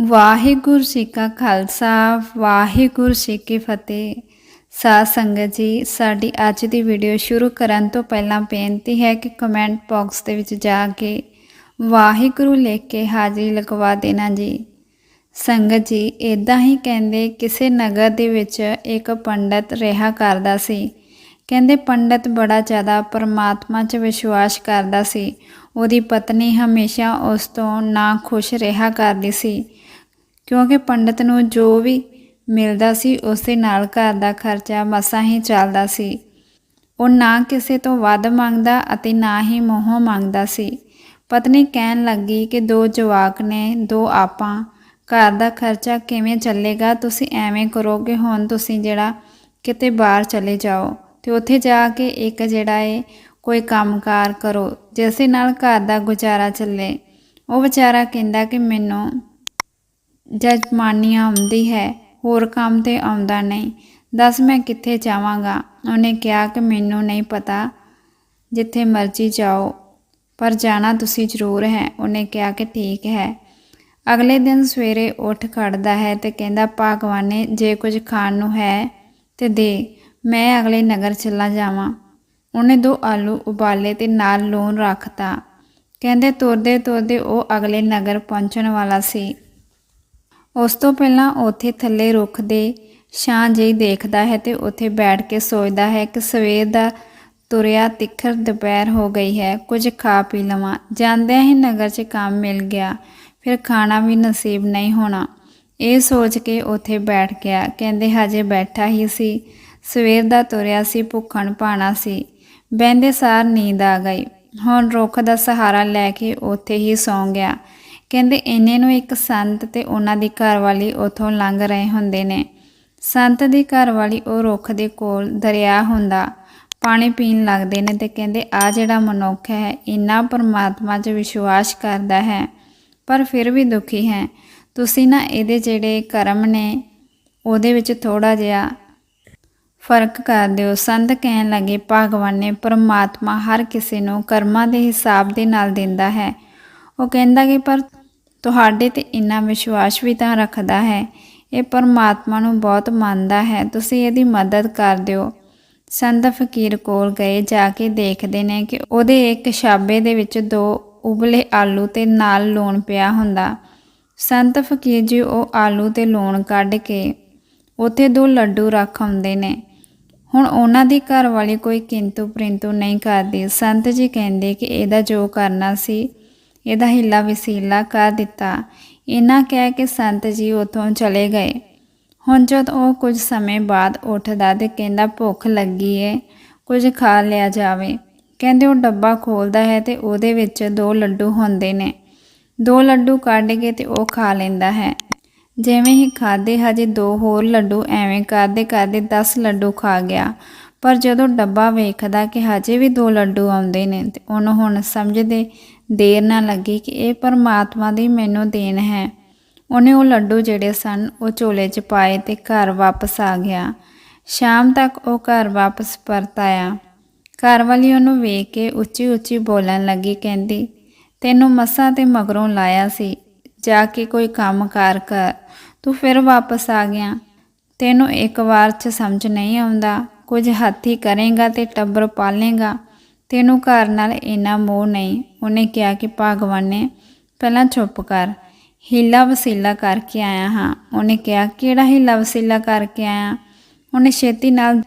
ਵਾਹਿਗੁਰੂ ਜੀ ਕਾ ਖਾਲਸਾ, ਵਾਹਿਗੁਰੂ ਜੀ ਕੀ ਫਤਿਹ। ਸਾਧ ਸੰਗਤ ਜੀ, ਸਾਡੀ ਅੱਜ ਦੀ ਵੀਡੀਓ ਸ਼ੁਰੂ ਕਰਨ ਤੋਂ ਪਹਿਲਾਂ ਬੇਨਤੀ ਹੈ ਕਿ ਕਮੈਂਟ ਬਾਕਸ ਦੇ ਵਿੱਚ ਜਾ ਕੇ ਵਾਹਿਗੁਰੂ ਲਿਖ ਕੇ ਹਾਜ਼ਰੀ ਲਗਵਾ ਦੇਣਾ ਜੀ। ਸੰਗਤ ਜੀ ਇਦਾਂ ਹੀ ਕਹਿੰਦੇ ਕਿਸੇ ਨਗਰ ਦੇ ਵਿੱਚ ਇੱਕ ਪੰਡਤ ਰਿਹਾ ਕਰਦਾ ਸੀ। ਕਹਿੰਦੇ ਪੰਡਤ ਬੜਾ ਜ਼ਿਆਦਾ ਪਰਮਾਤਮਾ 'ਚ ਵਿਸ਼ਵਾਸ ਕਰਦਾ ਸੀ। ਉਹਦੀ ਪਤਨੀ ਹਮੇਸ਼ਾ ਉਸ ਤੋਂ ਨਾ ਖੁਸ਼ ਰਿਹਾ ਕਰਦੀ ਸੀ। ਕਿਉਂਕਿ ਪੰਡਤ ਨੂੰ ਜੋ ਵੀ ਮਿਲਦਾ ਸੀ, ਉਸ ਦੇ ਨਾਲ ਘਰ ਦਾ ਖਰਚਾ ਮਸਾਂ ਹੀ ਚੱਲਦਾ ਸੀ। ਉਹ ਨਾ ਕਿਸੇ ਤੋਂ ਵੱਧ ਮੰਗਦਾ ਅਤੇ ਨਾ ਹੀ ਮੋਹ ਮੰਗਦਾ ਸੀ। ਪਤਨੀ ਕਹਿਣ ਲੱਗੀ ਕਿ ਦੋ ਜਵਾਕ ਨੇ, ਦੋ ਆਪਾਂ। ਘਰ ਦਾ ਖਰਚਾ ਕਿਵੇਂ ਚੱਲੇਗਾ, ਤੁਸੀਂ ਐਵੇਂ ਕਰੋ ਕਿ ਹੁਣ ਤੁਸੀਂ ਜਿਹੜਾ ਕਿਤੇ ਬਾਹਰ ਚਲੇ ਜਾਓ ਤੇ ਉੱਥੇ ਜਾ ਕੇ ਇੱਕ ਜਿਹੜਾ ਏ, ਕੋਈ ਕੰਮਕਾਰ ਕਰੋ। ਜਿਸ ਦੇ ਨਾਲ ਘਰ ਦਾ ਗੁਜ਼ਾਰਾ ਚੱਲੇ। ਉਹ ਵਿਚਾਰਾ ਕਹਿੰਦਾ ਕਿ ਮੈਨੂੰ ਜਜਮਾਨੀ ਆਉਂਦੀ ਹੈ, ਹੋਰ ਕੰਮ ਤੇ ਆਉਂਦਾ ਨਹੀਂ। ਦੱਸ ਮੈਂ ਕਿੱਥੇ ਜਾਵਾਂਗਾ? ਉਹਨੇ ਕਿਹਾ ਕਿ ਮੈਨੂੰ ਨਹੀਂ ਪਤਾ, ਜਿੱਥੇ ਮਰਜ਼ੀ ਜਾਓ। ਪਰ ਜਾਣਾ ਤੁਸੀਂ ਜ਼ਰੂਰ ਹੈ। ਉਹਨੇ ਕਿਹਾ ਕਿ ਠੀਕ ਹੈ। ਅਗਲੇ ਦਿਨ ਸਵੇਰੇ ਉੱਠ ਖੜਦਾ ਹੈ ਤੇ ਕਹਿੰਦਾ, ਭਗਵਾਨੇ, ਜੇ ਕੁਝ ਖਾਣ ਨੂੰ ਹੈ ਤੇ ਦੇ। ਮੈਂ ਅਗਲੇ ਨਗਰ ਚਲਾ ਜਾਵਾਂ। ਉਹਨੇ ਦੋ ਆਲੂ ਉਬਾਲੇ ਤੇ ਨਾਲ ਲੂਣ ਰੱਖਤਾ। ਕਹਿੰਦੇ ਤੁਰਦੇ ਤੁਰਦੇ ਉਹ ਅਗਲੇ ਨਗਰ ਪਹੁੰਚਣ ਵਾਲਾ ਸੀ। ਉਸ ਤੋਂ ਪਹਿਲਾਂ ਉੱਥੇ ਥੱਲੇ ਰੁੱਖ ਦੇ ਛਾਂ ਜਿਹੀ ਦੇਖਦਾ ਹੈ ਤੇ ਉੱਥੇ ਬੈਠ ਕੇ ਸੋਚਦਾ ਹੈ ਕਿ ਸਵੇਰ ਦਾ ਤੁਰਿਆ ਤਿੱਖਰ ਦੁਪਹਿਰ ਹੋ ਗਈ ਹੈ, ਕੁਝ ਖਾ ਪੀ ਲਵਾਂ। ਜਾਂਦਿਆਂ ਹੀ ਨਗਰ 'ਚ ਕੰਮ ਮਿਲ ਗਿਆ, ਫਿਰ ਖਾਣਾ ਵੀ ਨਸੀਬ ਨਹੀਂ ਹੋਣਾ। ਇਹ ਸੋਚ ਕੇ ਉੱਥੇ ਬੈਠ ਗਿਆ, ਕਹਿੰਦੇ ਹਜੇ ਬੈਠਾ ਹੀ ਸੀ, ਸਵੇਰ ਦਾ ਤੁਰਿਆ ਸੀ, ਭੁੱਖਣ ਪਾਣਾ ਸੀ। ਬਹਿੰਦੇ ਸਾਰ ਨੀਂਦ ਆ ਗਈ। ਹੁਣ ਰੁੱਖ ਦਾ ਸਹਾਰਾ ਲੈ ਕੇ ਉੱਥੇ ਹੀ ਸੌਂ ਗਿਆ। ਕਹਿੰਦੇ ਇੰਨੇ ਨੂੰ ਇੱਕ ਸੰਤ ਤੇ ਉਹਨਾਂ ਦੀ ਘਰਵਾਲੀ ਉਥੋਂ ਲੰਘ ਰਹੇ ਹੁੰਦੇ ਨੇ। ਸੰਤ ਦੀ ਘਰਵਾਲੀ ਉਹ ਰੁੱਖ ਦੇ ਕੋਲ ਦਰਿਆ ਹੁੰਦਾ, ਪਾਣੀ ਪੀਣ ਲੱਗਦੇ ਨੇ ਤੇ ਕਹਿੰਦੇ ਆ ਜਿਹੜਾ ਮਨੁੱਖ ਹੈ, ਇੰਨਾ ਪਰਮਾਤਮਾ 'ਚ ਵਿਸ਼ਵਾਸ ਕਰਦਾ ਹੈ, ਪਰ ਫਿਰ ਵੀ ਦੁਖੀ ਹੈ। ਤੁਸੀਂ ਨਾ ਇਹਦੇ ਜਿਹੜੇ ਕਰਮ ਨੇ, ਉਹਦੇ ਵਿੱਚ ਥੋੜਾ ਜਿਹਾ ਫ਼ਰਕ ਕਰ ਦਿਓ। ਸੰਤ ਕਹਿਣ ਲੱਗੇ, ਭਗਵਾਨ ਨੇ ਪਰਮਾਤਮਾ ਹਰ ਕਿਸੇ ਨੂੰ ਕਰਮਾਂ ਦੇ ਹਿਸਾਬ ਦੇ ਨਾਲ ਦਿੰਦਾ ਹੈ। ਉਹ ਕਹਿੰਦਾ ਕਿ ਪਰ ਤੁਹਾਡੇ ਤੇ ਇੰਨਾ ਵਿਸ਼ਵਾਸ ਵੀ ਤਾਂ ਰੱਖਦਾ ਹੈ। ਇਹ ਪਰਮਾਤਮਾ ਨੂੰ ਬਹੁਤ ਮੰਨਦਾ ਹੈ। ਤੁਸੀਂ ਇਹਦੀ ਮਦਦ ਕਰ ਦਿਓ। ਸੰਤ ਫਕੀਰ ਕੋਲ ਗਏ, ਜਾ ਕੇ ਦੇਖਦੇ ਨੇ ਕਿ ਉਹਦੇ ਇੱਕ ਛਾਬੇ ਦੇ ਵਿੱਚ ਦੋ ਉਬਲੇ ਆਲੂ ਤੇ ਨਾਲ ਲੂਣ ਪਿਆ ਹੁੰਦਾ। ਸੰਤ ਫਕੀਰ ਜੀ ਉਹ ਆਲੂ ਤੇ ਲੂਣ ਕੱਢ ਕੇ ਉੱਥੇ ਦੋ ਲੱਡੂ ਰੱਖ ਆਉਂਦੇ ਨੇ। ਹੁਣ ਉਹਨਾਂ ਦੀ ਘਰ ਵਾਲੀ ਕੋਈ ਕਿੰਤੂ ਪ੍ਰਿੰਤੂ ਨਹੀਂ ਕਰਦੀ। ਸੰਤ ਜੀ ਕਹਿੰਦੇ ਕਿ ਇਹਦਾ ਜੋ ਕਰਨਾ ਸੀ ਇਹਦਾ ਹਿੱਲਾ ਵਸੀਲਾ ਕਰ ਦਿੱਤਾ। ਇਹਨਾਂ ਕਹਿ ਕੇ ਸੰਤ ਜੀ ਉਥੋਂ ਚਲੇ ਗਏ। ਹੁਣ ਜਦ ਉਹ ਕੁਝ ਸਮੇਂ ਬਾਅਦ ਉੱਠਦਾ ਤੇ ਕਹਿੰਦਾ, ਭੁੱਖ ਲੱਗੀ ਏ, ਕੁਝ ਖਾ ਲਿਆ ਜਾਵੇ। ਕਹਿੰਦੇ, ਉਹ ਡੱਬਾ ਖੋਲਦਾ ਹੈ ਤੇ ਉਹਦੇ ਵਿੱਚ ਦੋ ਲੱਡੂ ਹੁੰਦੇ ਨੇ। ਦੋ ਲੱਡੂ ਕੱਢ ਕੇ ਤੇ ਉਹ ਖਾ ਲੈਂਦਾ ਹੈ। ਜਿਵੇਂ ਹੀ ਖਾਦੇ ਹਜੇ ਦੋ ਹੋਰ ਲੱਡੂ ਐਵੇਂ ਕਰਦੇ ਕਰਦੇ 10 ਲੱਡੂ ਖਾ ਗਿਆ। ਪਰ ਜਦੋਂ ਡੱਬਾ ਵੇਖਦਾ ਕਿ ਹਜੇ ਵੀ ਦੋ ਲੱਡੂ ਆਉਂਦੇ ਨੇ ਤੇ ਉਹਨੂੰ ਹੁਣ ਸਮਝਦੇ ਦੇਰ ਨਾ ਲੱਗੀ ਕਿ ਇਹ ਪਰਮਾਤਮਾ ਦੀ ਮੈਨੂੰ ਦੇਣ ਹੈ। ਉਹਨੇ ਉਹ ਲੱਡੂ ਜਿਹੜੇ ਸਨ, ਉਹ ਝੋਲੇ 'ਚ ਪਾਏ ਤੇ ਘਰ ਵਾਪਸ ਆ ਗਿਆ। ਸ਼ਾਮ ਤੱਕ ਉਹ ਘਰ ਵਾਪਸ ਪਰਤ ਆਇਆ। ਘਰ ਵਾਲੀ ਉਹਨੂੰ ਵੇਖ ਕੇ ਉੱਚੀ ਉੱਚੀ ਬੋਲਣ ਲੱਗੀ, ਕਹਿੰਦੀ, ਤੈਨੂੰ ਮਸਾਂ ਤੇ ਮਗਰੋਂ ਲਾਇਆ ਸੀ। ਜਾ ਕੇ ਕੋਈ ਕੰਮ ਕਾਰ ਕਰ। ਤੂੰ ਫਿਰ ਵਾਪਸ ਆ ਗਿਆ। ਤੈਨੂੰ ਇੱਕ ਵਾਰ 'ਚ ਸਮਝ ਨਹੀਂ ਆਉਂਦਾ। ਕੁਝ ਹੱਥੀ ਕਰੇਗਾ ਤੇ ਟੱਬਰ ਪਾਲੇਗਾ। ਤੈਨੂੰ ਘਰ ਨਾਲ ਇੰਨਾ ਮੋਹ ਨਹੀਂ। ਉਹਨੇ ਕਿਹਾ ਕਿ, ਭਗਵਾਨ ਨੇ ਪਹਿਲਾਂ ਚੁੱਪ ਕਰ, ਹੀਲਾ ਵਸੀਲਾ ਕਰਕੇ ਆਇਆ ਹਾਂ। ਉਹਨੇ ਕਿਹਾ, ਕਿਹੜਾ ਹੀਲਾ ਵਸੀਲਾ ਕਰਕੇ ਆਇਆ? ਉਹਨੇ ਛੇਤੀ ਨਾਲ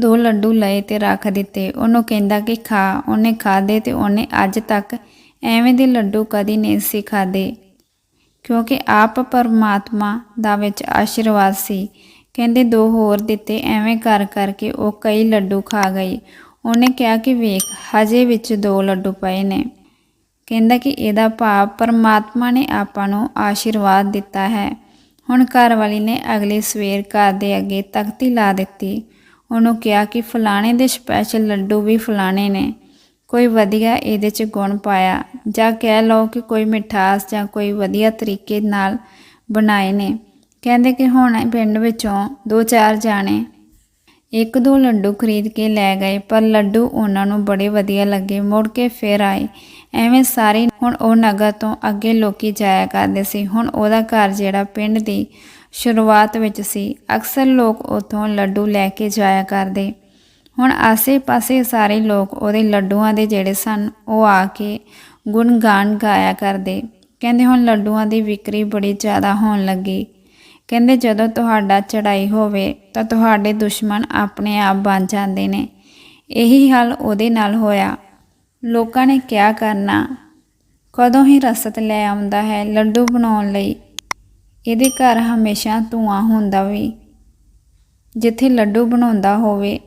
ਦੋ ਲੱਡੂ ਲਏ ਤੇ ਰੱਖ ਦਿੱਤੇ। ਉਹਨੂੰ ਕਹਿੰਦਾ ਕਿ, ਖਾ। ਉਹਨੇ ਖਾਦੇ ਤੇ ਉਹਨੇ ਅੱਜ ਤੱਕ ਐਵੇਂ ਦੇ ਲੱਡੂ ਕਦੀ ਨਹੀਂ ਸੀ ਖਾਦੇ ਕਿਉਂਕਿ ਆਪ ਪਰਮਾਤਮਾ ਦਾ ਵਿੱਚ ਆਸ਼ੀਰਵਾਦ ਸੀ। ਕਹਿੰਦੇ ਦੋ ਹੋਰ ਦਿੱਤੇ, ਐਵੇਂ ਕਰ ਕਰਕੇ ਉਹ ਕਈ ਲੱਡੂ ਖਾ ਗਈ। ਉਹਨੇ ਕਿਹਾ ਕਿ ਵੇਖ, ਹਜੇ ਵਿੱਚ ਦੋ ਲੱਡੂ ਪਏ ਨੇ। ਕਹਿੰਦਾ ਕਿ ਇਹਦਾ ਭਾਵ ਪਰਮਾਤਮਾ ਨੇ ਆਪਾਂ ਨੂੰ ਆਸ਼ੀਰਵਾਦ ਦਿੱਤਾ ਹੈ। ਹੁਣ ਘਰ ਵਾਲੀ ਨੇ ਅਗਲੇ ਸਵੇਰ ਘਰ ਦੇ ਅੱਗੇ ਤਖਤੀ ਲਾ ਦਿੱਤੀ। ਉਹਨੂੰ ਕਿਹਾ ਕਿ ਫਲਾਣੇ ਦੇ ਸਪੈਸ਼ਲ ਲੱਡੂ ਵੀ ਫਲਾਣੇ ਨੇ। ਕੋਈ ਵਧੀਆ ਇਹਦੇ 'ਚ ਗੁਣ ਪਾਇਆ ਜਾਂ ਕਹਿ ਲਓ ਕਿ ਕੋਈ ਮਿਠਾਸ ਜਾਂ ਕੋਈ ਵਧੀਆ ਤਰੀਕੇ ਨਾਲ ਬਣਾਏ ਨੇ। ਕਹਿੰਦੇ ਕਿ ਹੁਣ ਪਿੰਡ ਵਿੱਚੋਂ ਦੋ ਚਾਰ ਜਾਣੇ ਇੱਕ ਦੋ ਲੱਡੂ ਖਰੀਦ ਕੇ ਲੈ ਗਏ, ਪਰ ਲੱਡੂ ਉਹਨਾਂ ਨੂੰ ਬੜੇ ਵਧੀਆ ਲੱਗੇ। ਮੁੜ ਕੇ ਫਿਰ ਆਏ। ਐਵੇਂ ਸਾਰੇ ਹੁਣ ਉਹ ਨਗਰ ਤੋਂ ਅੱਗੇ ਲੋਕੀ ਜਾਇਆ ਕਰਦੇ ਸੀ। ਹੁਣ ਉਹਦਾ ਘਰ ਜਿਹੜਾ ਪਿੰਡ ਦੀ ਸ਼ੁਰੂਆਤ ਵਿੱਚ ਸੀ, ਅਕਸਰ ਲੋਕ ਉਥੋਂ ਲੱਡੂ ਲੈ ਕੇ ਜਾਇਆ ਕਰਦੇ। ਹੁਣ ਆਸੇ-ਪਾਸੇ ਸਾਰੇ ਲੋਕ ਉਹਦੇ ਲੱਡੂਆਂ ਦੇ ਜਿਹੜੇ ਸਨ, ਉਹ ਆ ਕੇ ਗੁਣਗਾਨ ਗਾਇਆ ਕਰਦੇ। ਕਹਿੰਦੇ ਹੁਣ ਲੱਡੂਆਂ ਦੀ ਵਿਕਰੀ ਬੜੀ ਜ਼ਿਆਦਾ ਹੋਣ ਲੱਗੀ। ਕਹਿੰਦੇ ਜਦੋਂ ਤੁਹਾਡਾ ਚੜਾਈ ਹੋਵੇ ਤਾਂ ਤੁਹਾਡੇ ਦੁਸ਼ਮਣ ਆਪਣੇ ਆਪ ਬਣ ਜਾਂਦੇ ਨੇ। ਇਹੀ ਹਾਲ ਉਹਦੇ ਨਾਲ ਹੋਇਆ। ਲੋਕਾਂ ਨੇ ਕਿਆ ਕਰਨਾ? ਕਦੋਂ ਹੀ ਰਸਤ ਲੈ ਆਉਂਦਾ ਹੈ ਲੱਡੂ ਬਣਾਉਣ ਲਈ। ਇਹਦੇ ਘਰ ਹਮੇਸ਼ਾ ਧੂਆਂ ਹੁੰਦਾ ਵੀ। ਜਿੱਥੇ ਲੱਡੂ ਬਣਾਉਂਦਾ ਹੋਵੇ,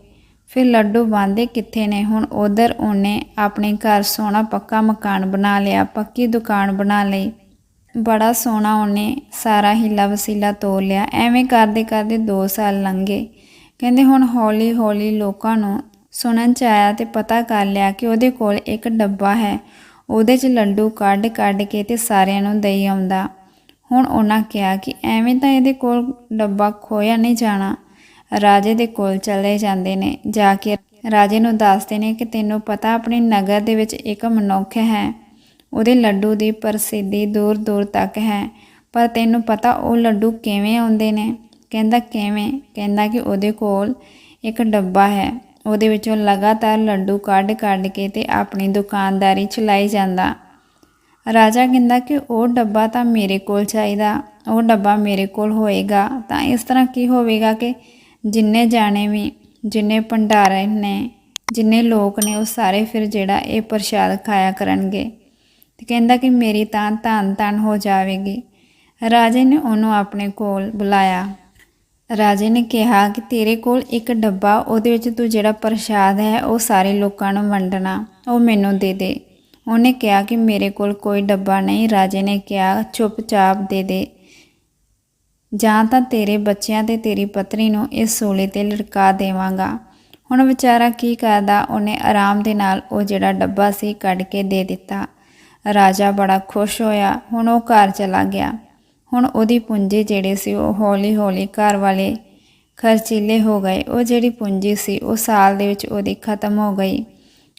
ਫਿਰ ਲੱਡੂ ਬੰਦੇ ਕਿੱਥੇ ਨੇ? ਹੁਣ ਉਧਰ ਉਹਨੇ ਆਪਣੇ ਘਰ ਸੋਹਣਾ ਪੱਕਾ ਮਕਾਨ ਬਣਾ ਲਿਆ, ਪੱਕੀ ਦੁਕਾਨ ਬਣਾ ਲਈ। ਬੜਾ ਸੋਹਣਾ ਉਹਨੇ ਸਾਰਾ ਹੀਲਾ ਵਸੀਲਾ ਤੋੜ ਲਿਆ। ਐਵੇਂ ਕਰਦੇ ਕਰਦੇ 2 ਸਾਲ ਲੰਘੇ। ਕਹਿੰਦੇ ਹੁਣ ਹੌਲੀ ਹੌਲੀ ਲੋਕਾਂ ਨੂੰ ਸੁਣਨ ਚ ਆਇਆ ਤੇ ਪਤਾ ਕਰ ਲਿਆ ਕਿ ਉਹਦੇ ਕੋਲ ਇੱਕ ਡੱਬਾ ਹੈ। ਉਹਦੇ 'ਚ ਲੱਡੂ ਕੱਢ ਕੱਢ ਕੇ ਤੇ ਸਾਰਿਆਂ ਨੂੰ ਦਈ ਆਉਂਦਾ। ਹੁਣ ਉਹਨਾਂ ਕਿਹਾ ਕਿ ਐਵੇਂ ਤਾਂ ਇਹਦੇ ਕੋਲ ਡੱਬਾ ਖੋਇਆ ਨਹੀਂ ਜਾਣਾ। ਰਾਜੇ ਦੇ ਕੋਲ ਚਲੇ ਜਾਂਦੇ ਨੇ। ਜਾ ਕੇ ਰਾਜੇ ਨੂੰ ਦੱਸਦੇ ਨੇ ਕਿ ਤੈਨੂੰ ਪਤਾ ਆਪਣੇ ਨਗਰ ਦੇ ਵਿੱਚ ਇੱਕ ਮਨੁੱਖ ਹੈ। ਉਹਦੇ ਲੱਡੂ ਦੀ ਪ੍ਰਸਿੱਧੀ ਦੂਰ ਦੂਰ ਤੱਕ ਹੈ। ਪਰ ਤੈਨੂੰ ਪਤਾ ਉਹ ਲੱਡੂ ਕਿਵੇਂ ਆਉਂਦੇ ਨੇ? ਕਹਿੰਦਾ, ਕਿਵੇਂ? ਕਹਿੰਦਾ ਕਿ ਉਹਦੇ ਕੋਲ ਇੱਕ ਡੱਬਾ ਹੈ। ਉਹਦੇ ਵਿੱਚੋਂ ਲਗਾਤਾਰ ਲੱਡੂ ਕੱਢ ਕੱਢ ਕੇ ਤੇ ਆਪਣੀ ਦੁਕਾਨਦਾਰੀ ਚਲਾਈ ਜਾਂਦਾ। ਰਾਜਾ ਕਹਿੰਦਾ ਕਿ ਉਹ ਡੱਬਾ ਤਾਂ ਮੇਰੇ ਕੋਲ ਚਾਹੀਦਾ। ਉਹ ਡੱਬਾ ਮੇਰੇ ਕੋਲ ਹੋਏਗਾ। ਤਾਂ ਇਸ ਤਰ੍ਹਾਂ ਕੀ ਹੋਵੇਗਾ ਕਿ ਜਿੰਨੇ ਜਾਣੇ ਵੀ, ਜਿੰਨੇ ਭੰਡਾਰੇ ਨੇ, ਜਿੰਨੇ ਲੋਕ ਨੇ ਉਹ ਸਾਰੇ ਫਿਰ ਜਿਹੜਾ ਇਹ ਪ੍ਰਸ਼ਾਦ ਖਾਇਆ ਕਰਨਗੇ। ਤੇ ਕਹਿੰਦਾ ਕਿ ਮੇਰੀ ਤਾਂ ਧੰਨ ਧੰਨ ਹੋ ਜਾਵੇਗੀ। ਰਾਜੇ ਨੇ ਉਹਨੂੰ ਆਪਣੇ ਕੋਲ ਬੁਲਾਇਆ। ਰਾਜੇ ਨੇ ਕਿਹਾ ਕਿ ਤੇਰੇ ਕੋਲ ਇੱਕ ਡੱਬਾ, ਉਹਦੇ ਵਿੱਚ ਤੂੰ ਜਿਹੜਾ ਪ੍ਰਸ਼ਾਦ ਹੈ, ਉਹ ਸਾਰੇ ਲੋਕਾਂ ਨੂੰ ਵੰਡਣਾ, ਉਹ ਮੈਨੂੰ ਦੇ ਦੇ। ਉਹਨੇ ਕਿਹਾ ਕਿ ਮੇਰੇ ਕੋਲ ਕੋਈ ਡੱਬਾ ਨਹੀਂ। ਰਾਜੇ ਨੇ ਕਿਹਾ, ਚੁੱਪਚਾਪ ਦੇ ਦੇ। ਜਾਂ ਤਾਂ ਤੇਰੇ ਬੱਚਿਆਂ ਤੇ ਤੇਰੀ ਪਤਨੀ ਨੂੰ ਇਸ ਸੂਲੀ ਤੇ ਲਟਕਾ ਦੇਵਾਂਗਾ। ਹੁਣ ਵਿਚਾਰਾ ਕੀ ਕਰਦਾ? ਉਹਨੇ ਆਰਾਮ ਦੇ ਨਾਲ ਉਹ ਜਿਹੜਾ ਡੱਬਾ ਸੀ ਕੱਢ ਕੇ ਦੇ ਦਿੱਤਾ। ਰਾਜਾ ਬੜਾ ਖੁਸ਼ ਹੋਇਆ। ਹੁਣ ਉਹ ਘਰ ਚਲਾ ਗਿਆ। ਹੁਣ ਉਹਦੀ ਪੂੰਜੀ ਜਿਹੜੇ ਸੀ ਉਹ ਹੌਲੀ ਹੌਲੀ ਘਰ ਵਾਲੇ ਖਰਚੀਲੇ ਹੋ ਗਏ। ਉਹ ਜਿਹੜੀ ਪੂੰਜੀ ਸੀ ਉਹ ਸਾਲ ਦੇ ਵਿੱਚ ਉਹਦੀ ਖਤਮ ਹੋ ਗਈ।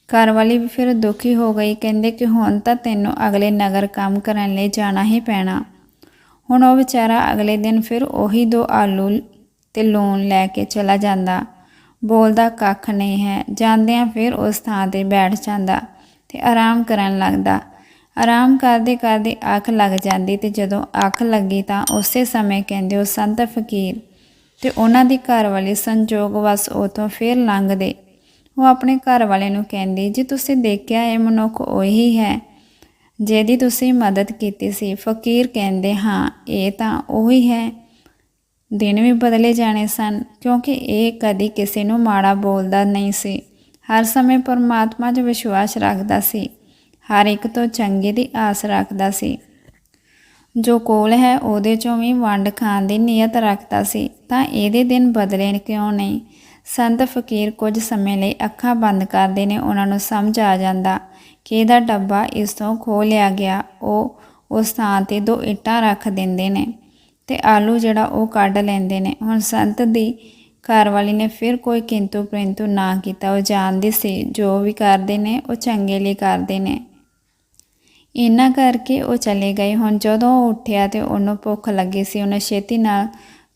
ਘਰ ਵਾਲੀ ਵੀ ਫਿਰ ਦੁਖੀ ਹੋ ਗਈ। ਕਹਿੰਦੇ ਕਿ ਹੁਣ ਤਾਂ ਤੈਨੂੰ ਅਗਲੇ ਨਗਰ ਕੰਮ ਕਰਨ ਲਈ ਜਾਣਾ ਹੀ ਪੈਣਾ। ਹੁਣ ਉਹ ਵਿਚਾਰਾ ਅਗਲੇ ਦਿਨ ਫਿਰ ਉਹੀ ਦੋ ਆਲੂ ਤੇ ਲੂਣ ਲੈ ਕੇ ਚਲਾ ਜਾਂਦਾ। ਬੋਲਦਾ, ਕੱਖ ਨਹੀਂ ਹੈ। ਜਾਂਦਿਆਂ ਫਿਰ ਉਸ ਥਾਂ ਤੇ ਬੈਠ ਜਾਂਦਾ ਤੇ ਆਰਾਮ ਕਰਨ ਲੱਗਦਾ। ਆਰਾਮ ਕਰਦੇ ਕਰਦੇ ਅੱਖ ਲੱਗ ਜਾਂਦੀ ਤੇ ਜਦੋਂ ਅੱਖ ਲੱਗੀ ਤਾਂ ਉਸੇ ਸਮੇਂ ਕਹਿੰਦੇ ਉਹ ਸੰਤ ਫਕੀਰ ਤੇ ਉਹਨਾਂ ਦੀ ਘਰ ਵਾਲੀ ਸੰਜੋਗ ਵਸ ਉਤੋਂ ਫਿਰ ਲੰਘਦੇ। ਉਹ ਆਪਣੇ ਘਰ ਵਾਲੇ ਨੂੰ ਕਹਿੰਦੀ, ਜੀ ਤੁਸੀਂ ਦੇਖਿਆ ਇਹ ਮਨੁੱਖ ਉਹੀ ਹੈ ਜਿਹਦੀ ਤੁਸੀਂ ਮਦਦ ਕੀਤੀ ਸੀ। ਫਕੀਰ ਕਹਿੰਦੇ, ਹਾਂ, ਇਹ ਤਾਂ ਉਹੀ ਹੈ। ਦਿਨ ਵੀ ਬਦਲੇ ਜਾਣੇ ਸਨ, ਕਿਉਂਕਿ ਇਹ ਕਦੀ ਕਿਸੇ ਨੂੰ ਮਾੜਾ ਬੋਲਦਾ ਨਹੀਂ ਸੀ। ਹਰ ਸਮੇਂ ਪਰਮਾਤਮਾ 'ਚ ਵਿਸ਼ਵਾਸ ਰੱਖਦਾ ਸੀ। ਹਰ ਇੱਕ ਤੋਂ ਚੰਗੇ ਦੀ ਆਸ ਰੱਖਦਾ ਸੀ। ਜੋ ਕੋਲ ਹੈ, ਉਹਦੇ ਚੋਂ ਵੀ ਵੰਡ ਖਾਣ ਦੀ ਨੀਅਤ ਰੱਖਦਾ ਸੀ। ਤਾਂ ਇਹਦੇ ਦਿਨ ਬਦਲੇ ਕਿਉਂ ਨਹੀਂ? ਸੰਤ ਫਕੀਰ ਕੁਝ ਸਮੇਂ ਲਈ ਅੱਖਾਂ ਬੰਦ ਕਰਦੇ ਨੇ, ਉਹਨਾਂ ਨੂੰ ਸਮਝ ਆ ਜਾਂਦਾ। ਕਿ ਇਹਦਾ ਡੱਬਾ ਇਸ ਤੋਂ ਖੋ ਲਿਆ ਗਿਆ, ਉਹ ਉਸ ਥਾਂ ਤੇ ਦੋ ਇੱਟਾਂ ਰੱਖ ਦਿੰਦੇ ਨੇ ਤੇ ਆਲੂ ਜਿਹੜਾ ਉਹ ਕੱਢ ਲੈਂਦੇ ਨੇ। ਹੁਣ ਸੰਤ ਦੀ ਘਰ ਵਾਲੀ ਨੇ ਫਿਰ ਕੋਈ ਕਿੰਤੂ ਪ੍ਰੰਤੂ ਨਾ ਕੀਤਾ, ਉਹ ਜਾਣਦੀ ਸੀ ਜੋ ਵੀ ਕਰਦੇ ਨੇ, ਉਹ ਚੰਗੇ ਲਈ ਕਰਦੇ ਨੇ। ਇਹਨਾਂ ਕਰਕੇ ਉਹ ਚਲੇ ਗਏ। ਹੁਣ ਜਦੋਂ ਉਹ ਉੱਠਿਆ ਤੇ ਉਹਨੂੰ ਭੁੱਖ ਲੱਗੀ ਸੀ, ਉਹਨੇ ਛੇਤੀ ਨਾਲ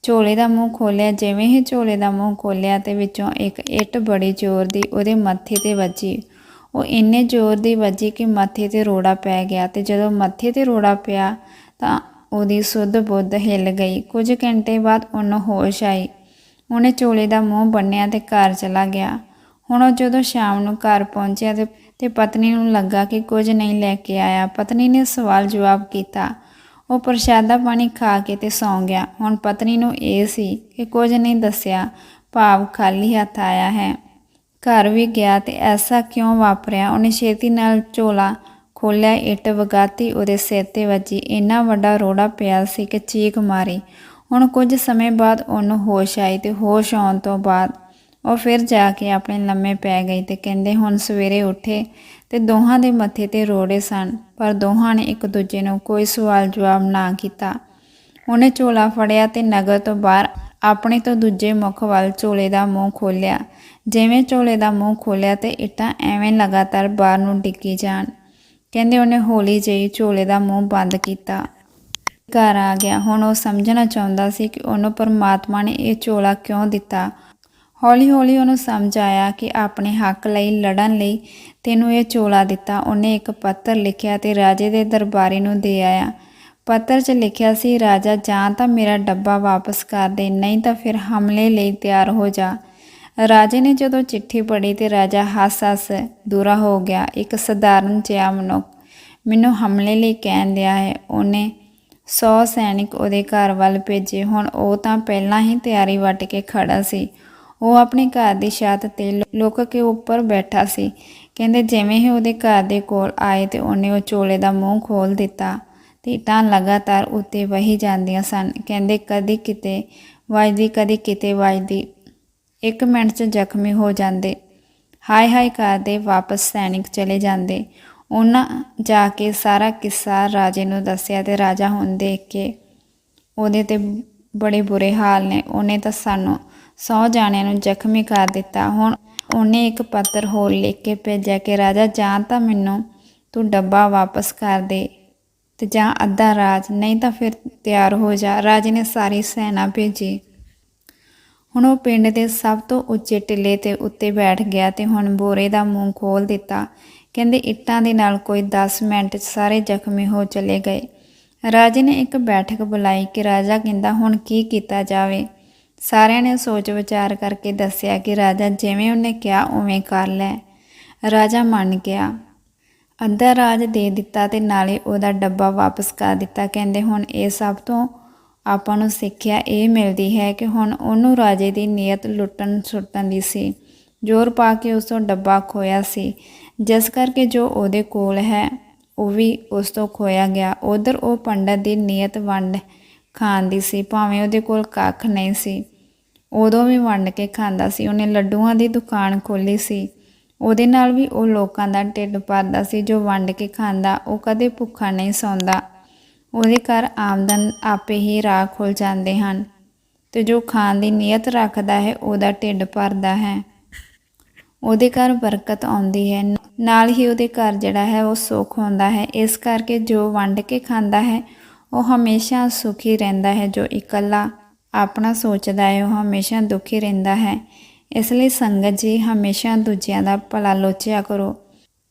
ਝੋਲੇ ਦਾ ਮੂੰਹ ਖੋਲ੍ਹਿਆ। ਜਿਵੇਂ ਹੀ ਝੋਲੇ ਦਾ ਮੂੰਹ ਖੋਲ੍ਹਿਆ ਤੇ ਵਿੱਚੋਂ ਇੱਕ ਇੱਟ ਬੜੀ ਜ਼ੋਰ ਦੀ ਉਹਦੇ ਮੱਥੇ ਤੇ ਵੱਜੀ। ਉਹ ਇੰਨੇ ਜ਼ੋਰ ਦੀ ਵੱਜੀ ਕਿ ਮੱਥੇ ਤੇ ਰੋੜਾ ਪੈ ਗਿਆ ਤੇ ਜਦੋਂ ਮੱਥੇ ਤੇ ਰੋੜਾ ਪਿਆ ਤਾਂ ਉਹਦੀ ਸੁੱਧ ਬੁੱਧ ਹਿੱਲ ਗਈ। ਕੁਝ ਘੰਟੇ ਬਾਅਦ ਉਹਨੂੰ ਹੋਸ਼ ਆਈ। ਉਹਨੇ ਝੋਲੇ ਦਾ ਮੂੰਹ ਬੰਨਿਆ ਤੇ ਘਰ ਚਲਾ ਗਿਆ। ਹੁਣ ਉਹ ਜਦੋਂ ਸ਼ਾਮ ਨੂੰ ਘਰ ਪਹੁੰਚਿਆ ਤੇ ਤੇ ਪਤਨੀ ਨੂੰ ਲੱਗਾ ਕਿ ਕੁਝ ਨਹੀਂ ਲੈ ਕੇ ਆਇਆ। ਪਤਨੀ ਨੇ ਸਵਾਲ ਜਵਾਬ ਕੀਤਾ। ਉਹ ਪ੍ਰਸ਼ਾਦਾ ਪਾਣੀ ਖਾ ਕੇ ਤੇ ਸੌਂ ਗਿਆ। ਹੁਣ ਪਤਨੀ ਨੂੰ ਇਹ ਸੀ ਕਿ ਕੁਝ ਨਹੀਂ ਦੱਸਿਆ। ਭਾਵ ਖਾਲੀ ਹੱਥ ਆਇਆ ਹੈ। ਘਰ ਵੀ ਗਿਆ ਤੇ ਐਸਾ ਕਿਉਂ ਵਾਪਰਿਆ? ਉਹਨੇ ਛੇਤੀ ਨਾਲ ਝੋਲਾ ਖੋਲਿਆ ਇੱਟ ਵਗਾਤੀ, ਉਹਦੇ ਸਿਰ ਤੇ ਵੱਜੀ। ਇੰਨਾ ਵੱਡਾ ਰੋੜਾ ਪਿਆ ਸੀ ਕਿ ਚੀਕ ਮਾਰੀ। ਹੁਣ ਕੁਝ ਸਮੇਂ ਬਾਅਦ ਉਹਨੂੰ ਹੋਸ਼ ਆਈ ਤੇ ਹੋਸ਼ ਆਉਣ ਤੋਂ ਬਾਅਦ ਉਹ ਫਿਰ ਜਾ ਕੇ ਆਪਣੇ ਲੰਮੇ ਪੈ ਗਈ ਤੇ ਕਹਿੰਦੇ ਹੁਣ ਸਵੇਰੇ ਉੱਠੇ ਤੇ ਦੋਹਾਂ ਦੇ ਮੱਥੇ ਤੇ ਰੋੜੇ ਸਨ, ਪਰ ਦੋਹਾਂ ਨੇ ਇੱਕ ਦੂਜੇ ਨੂੰ ਕੋਈ ਸਵਾਲ ਜਵਾਬ ਨਾ ਕੀਤਾ। ਉਹਨੇ ਝੋਲਾ ਫੜਿਆ ਤੇ ਨਗਰ ਤੋਂ ਬਾਹਰ ਆਪਣੇ ਤੋਂ ਦੂਜੇ ਮੁਖ ਵੱਲ ਝੋਲੇ ਦਾ ਮੂੰਹ ਖੋਲਿਆ ਜਿਵੇਂ ਝੋਲੇ ਦਾ ਮੂੰਹ ਖੋਲਿਆ ਤੇ ਇੱਟਾਂ ਐਵੇਂ ਲਗਾਤਾਰ ਬਾਹਰ ਨੂੰ ਡਿੱਗੀ ਜਾਣ। ਕਹਿੰਦੇ ਉਹਨੇ ਹੌਲੀ ਜਿਹੀ ਝੋਲੇ ਦਾ ਮੂੰਹ ਬੰਦ ਕੀਤਾ। ਘਰ ਆ ਗਿਆ। ਹੁਣ ਉਹ ਸਮਝਣਾ ਚਾਹੁੰਦਾ ਸੀ ਕਿ ਉਹਨੂੰ ਪਰਮਾਤਮਾ ਨੇ ਇਹ ਝੋਲਾ ਕਿਉਂ ਦਿੱਤਾ? ਹੌਲੀ ਹੌਲੀ ਉਹਨੂੰ ਸਮਝ ਆਇਆ ਕਿ ਆਪਣੇ ਹੱਕ ਲਈ ਲੜਨ ਲਈ ਤੈਨੂੰ ਇਹ ਚੋਲਾ ਦਿੱਤਾ। ਉਹਨੇ ਇੱਕ ਪੱਤਰ ਲਿਖਿਆ ਤੇ ਰਾਜੇ ਦੇ ਦਰਬਾਰੀ ਨੂੰ ਦੇ ਆਇਆ। ਪੱਤਰ 'ਚ ਲਿਖਿਆ ਸੀ, ਰਾਜਾ, ਜਾਂ ਤਾਂ ਮੇਰਾ ਡੱਬਾ ਵਾਪਸ ਕਰ ਦੇ, ਨਹੀਂ ਤਾਂ ਫਿਰ ਹਮਲੇ ਲਈ ਤਿਆਰ ਹੋ ਜਾ। ਰਾਜੇ ਨੇ ਜਦੋਂ ਚਿੱਠੀ ਪੜ੍ਹੀ ਤੇ ਰਾਜਾ ਹੱਸ-ਹੱਸ ਦੂਰਾ ਹੋ ਗਿਆ, ਇੱਕ ਸਧਾਰਨ ਜਿਹਾ ਮਨੁੱਖ, ਮੈਨੂੰ ਹਮਲੇ ਲਈ ਕਹਿਣ ਦਿਆ ਹੈ। ਉਹਨੇ 100 ਸੈਨਿਕ ਉਹਦੇ ਘਰ ਵੱਲ ਭੇਜੇ। ਹੁਣ ਉਹ ਤਾਂ ਪਹਿਲਾਂ ਹੀ ਤਿਆਰੀ ਵੱਟ ਕੇ ਖੜਾ ਸੀ। ਉਹ ਆਪਣੇ ਘਰ ਦੀ ਛੱਤ ਤੇ ਲੁੱਕ ਕੇ ਉੱਪਰ ਬੈਠਾ ਸੀ। ਕਹਿੰਦੇ, ਜਿਵੇਂ ਹੀ ਉਹਦੇ ਘਰ ਦੇ ਕੋਲ ਆਏ ਤੇ ਉਹਨੇ ਉਹ ਚੋਲੇ ਦਾ ਮੂੰਹ ਖੋਲ ਦਿੱਤਾ ਤੇ ਤਾਂ ਲਗਾਤਾਰ ਉੱਤੇ ਵਹੀ ਜਾਂਦੀਆਂ ਸਨ। ਕਹਿੰਦੇ, ਕਦੀ ਕਿਤੇ ਵੱਜਦੀ, ਕਦੀ ਕਿਤੇ ਵੱਜਦੀ। ਇੱਕ ਮਿੰਟ 'ਚ ਜ਼ਖਮੀ ਹੋ ਜਾਂਦੇ। ਹਾਏ ਹਾਏ ਕਰਦੇ ਵਾਪਸ ਸੈਨਿਕ ਚਲੇ ਜਾਂਦੇ। ਉਹਨਾਂ ਜਾ ਕੇ ਸਾਰਾ ਕਿੱਸਾ ਰਾਜੇ ਨੂੰ ਦੱਸਿਆ ਤੇ ਰਾਜਾ ਹੁਣ ਦੇਖ ਕੇ ਉਹਦੇ ਤੇ ਬੜੇ ਬੁਰੇ ਹਾਲ ਨੇ। ਉਹਨੇ ਤਾਂ ਸਾਨੂੰ ਸੌ ਜਾਣਿਆਂ ਨੂੰ ਜ਼ਖਮੀ ਕਰ ਦਿੱਤਾ। ਹੁਣ ਉਹਨੇ ਇੱਕ ਪੱਤਰ ਹੋਰ ਲਿਖ ਕੇ ਭੇਜਿਆ ਕਿ, ਰਾਜਾ, ਜਾਂ ਤਾਂ ਮੈਨੂੰ ਤੂੰ ਡੱਬਾ ਵਾਪਸ ਕਰ ਦੇ ਤੇ ਜਾਂ ਅੱਧਾ ਰਾਜ, ਨਹੀਂ ਤਾਂ ਫਿਰ ਤਿਆਰ ਹੋ ਜਾ। ਰਾਜੇ ਨੇ ਸਾਰੀ ਸੈਨਾ ਭੇਜੀ। ਹੁਣ ਉਹ ਪਿੰਡ ਦੇ ਸਭ ਤੋਂ ਉੱਚੇ ਟਿੱਲੇ ਤੇ ਉੱਤੇ ਬੈਠ ਗਿਆ ਤੇ ਹੁਣ ਬੋਰੇ ਦਾ ਮੂੰਹ ਖੋਲ ਦਿੱਤਾ। ਕਹਿੰਦੇ, ਇੱਟਾਂ ਦੇ ਨਾਲ ਕੋਈ 10 ਮਿੰਟ 'ਚ ਸਾਰੇ ਜ਼ਖਮੀ ਹੋ ਚਲੇ ਗਏ। ਰਾਜੇ ਨੇ ਇੱਕ ਬੈਠਕ ਬੁਲਾਈ ਕਿ, ਰਾਜਾ, ਕਹਿੰਦਾ ਹੁਣ ਕੀ ਕੀਤਾ ਜਾਵੇ? ਸਾਰਿਆਂ ਨੇ ਸੋਚ ਵਿਚਾਰ ਕਰਕੇ ਦੱਸਿਆ ਕਿ ਰਾਜਾ ਜਿਵੇਂ ਉਹਨੇ ਕਿਹਾ, ਉਵੇਂ ਕਰ ਲੈ। ਰਾਜਾ ਮੰਨ ਗਿਆ। ਅੱਧਾ ਰਾਜ ਦੇ ਦਿੱਤਾ ਤੇ ਨਾਲੇ ਉਹਦਾ ਡੱਬਾ ਵਾਪਸ ਕਰ ਦਿੱਤਾ। ਕਹਿੰਦੇ, ਹੁਣ ਇਹ ਸਭ ਤੋਂ ਆਪਾਂ ਨੂੰ ਸਿੱਖਿਆ ਇਹ ਮਿਲਦੀ ਹੈ ਕਿ ਹੁਣ ਉਹਨੂੰ ਰਾਜੇ ਦੀ ਨੀਅਤ ਲੁੱਟਣ ਸੁੱਟਣ ਦੀ ਸੀ। ਜ਼ੋਰ ਪਾ ਕੇ ਉਸ ਤੋਂ ਡੱਬਾ ਖੋਇਆ ਸੀ। ਜਿਸ ਕਰਕੇ ਜੋ ਉਹਦੇ ਕੋਲ ਹੈ, ਉਹ ਵੀ ਉਸ ਤੋਂ ਖੋਇਆ ਗਿਆ। ਉਧਰ ਉਹ ਪੰਡਤ ਦੀ ਨੀਅਤ ਵੰਡ ਖਾਂਦੀ ਸੀ, ਭਾਵੇਂ ਉਹਦੇ ਕੋਲ ਕੱਖ ਨਹੀਂ ਸੀ। ਉਦੋਂ ਵੀ ਵੰਡ ਕੇ ਖਾਂਦਾ ਸੀ। ਉਹਨੇ ਲੱਡੂਆਂ ਦੀ ਦੁਕਾਨ ਖੋਲੀ ਸੀ। ਉਹਦੇ ਨਾਲ ਵੀ ਉਹ ਲੋਕਾਂ ਦਾ ਢਿੱਡ ਭਰਦਾ ਸੀ। ਜੋ ਵੰਡ ਕੇ ਖਾਂਦਾ, ਉਹ ਕਦੇ ਭੁੱਖਾ ਨਹੀਂ ਸੌਂਦਾ। ਉਹਦੇ ਘਰ ਆਮਦਨ ਆਪੇ ਹੀ ਰਾਹ ਖੁੱਲ ਜਾਂਦੇ ਹਨ। ਤੇ ਜੋ ਖਾਣ ਦੀ ਨੀਅਤ ਰੱਖਦਾ ਹੈ, ਉਹਦਾ ਢਿੱਡ ਭਰਦਾ ਹੈ। ਉਹਦੇ ਘਰ ਬਰਕਤ ਆਉਂਦੀ ਹੈ। ਨਾਲ ਹੀ ਉਹਦੇ ਘਰ ਜਿਹੜਾ ਹੈ, ਉਹ ਸੁੱਖ ਹੁੰਦਾ ਹੈ। ਇਸ ਕਰਕੇ ਜੋ ਵੰਡ ਕੇ ਖਾਂਦਾ ਹੈ ਉਹ ਹਮੇਸ਼ਾ ਸੁਖੀ ਰਹਿੰਦਾ ਹੈ, ਜੋ ਇਕੱਲਾ ਆਪਣਾ ਸੋਚਦਾ ਹੈ, ਉਹ ਹਮੇਸ਼ਾ ਦੁਖੀ ਰਹਿੰਦਾ ਹੈ। ਇਸ ਲਈ ਸੰਗਤ ਜੀ, ਹਮੇਸ਼ਾ ਦੂਜਿਆਂ ਦਾ ਭਲਾ ਲੋਚਿਆ ਕਰੋ।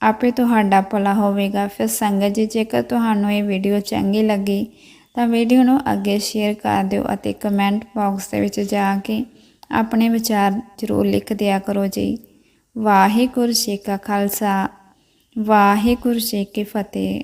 ਆਪੇ ਤੁਹਾਡਾ ਭਲਾ ਹੋਵੇਗਾ। ਫਿਰ ਸੰਗਤ ਜੀ, ਜੇਕਰ ਤੁਹਾਨੂੰ ਇਹ ਵੀਡੀਓ ਚੰਗੀ ਲੱਗੀ, ਤਾਂ ਵੀਡੀਓ ਨੂੰ ਅੱਗੇ ਸ਼ੇਅਰ ਕਰ ਦਿਓ ਅਤੇ ਕਮੈਂਟ ਬਾਕਸ ਦੇ ਵਿੱਚ ਜਾ ਕੇ ਆਪਣੇ ਵਿਚਾਰ ਜ਼ਰੂਰ ਲਿਖ ਦਿਆ ਕਰੋ ਜੀ। ਵਾਹਿਗੁਰੂ ਜੀ ਕਾ ਖਾਲਸਾ। ਵਾਹਿਗੁਰੂ ਜੀ ਕੀ ਫਤਿਹ।